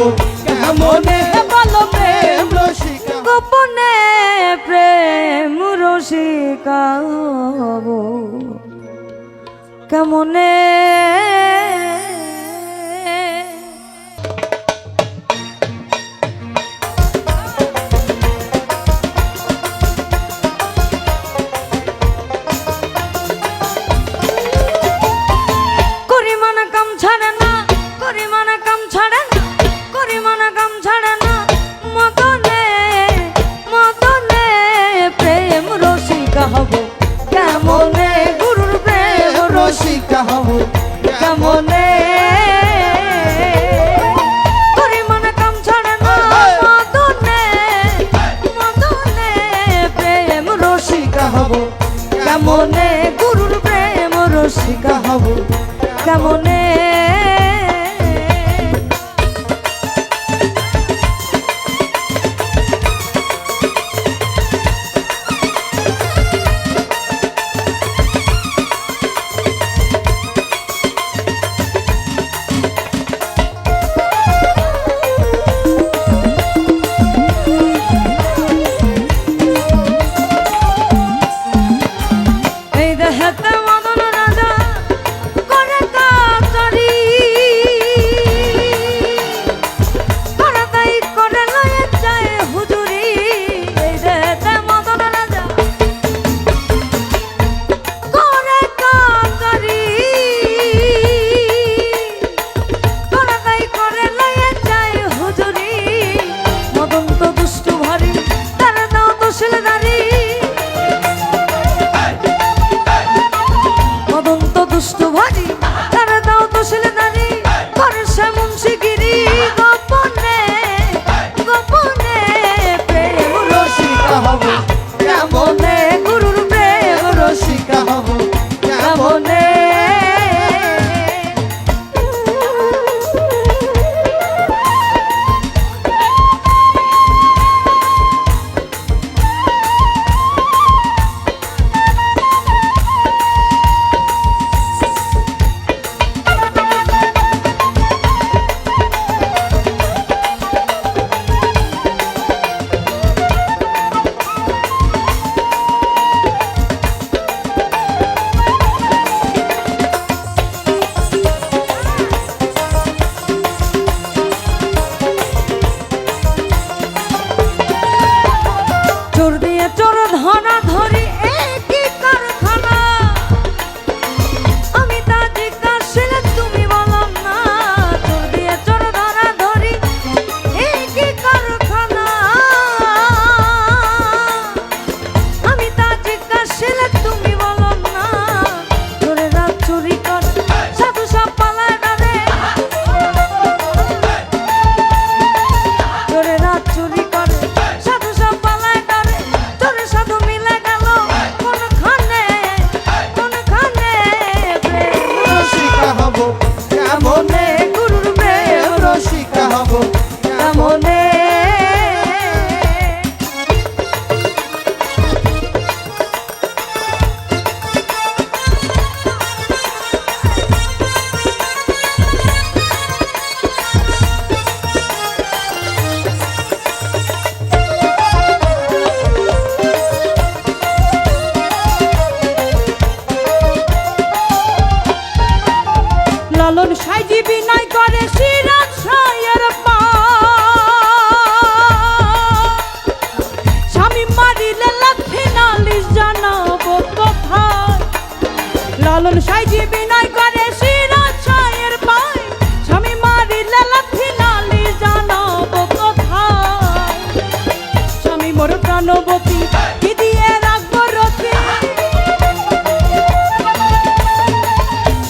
গো কেমনে বলো প্রেম রসিকা? গোপনে প্রেম রসিকা হব। কেমনে হব। কেমনে চোর দিয়ে চোর ধরা ধরি লালন সাইজি বিনয় করে শিরাজ সায়ের পায়। স্বামী মারি লালাথি লালি জানাব কোথায়? স্বামী মোর প্রাণবতী, কি দিয়ে রাখব রতি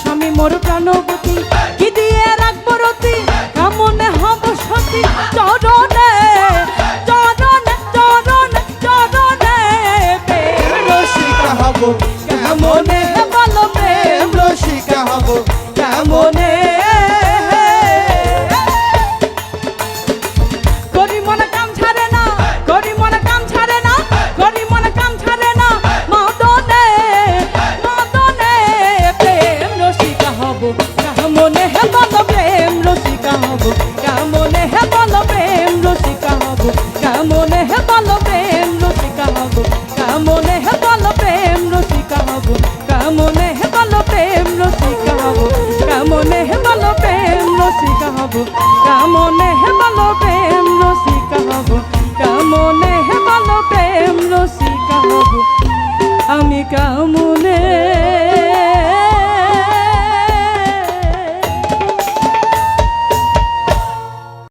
স্বামী মোর প্রাণবতী, কি দিয়ে রাখব রতি কেমনে হব সতী চরণে? চরণে চরণে চরণে বেরসিকা হব? কামনে হে বল প্রেম রসিকা হব? কামনে হে বল প্রেম রসিকা হব? কামনে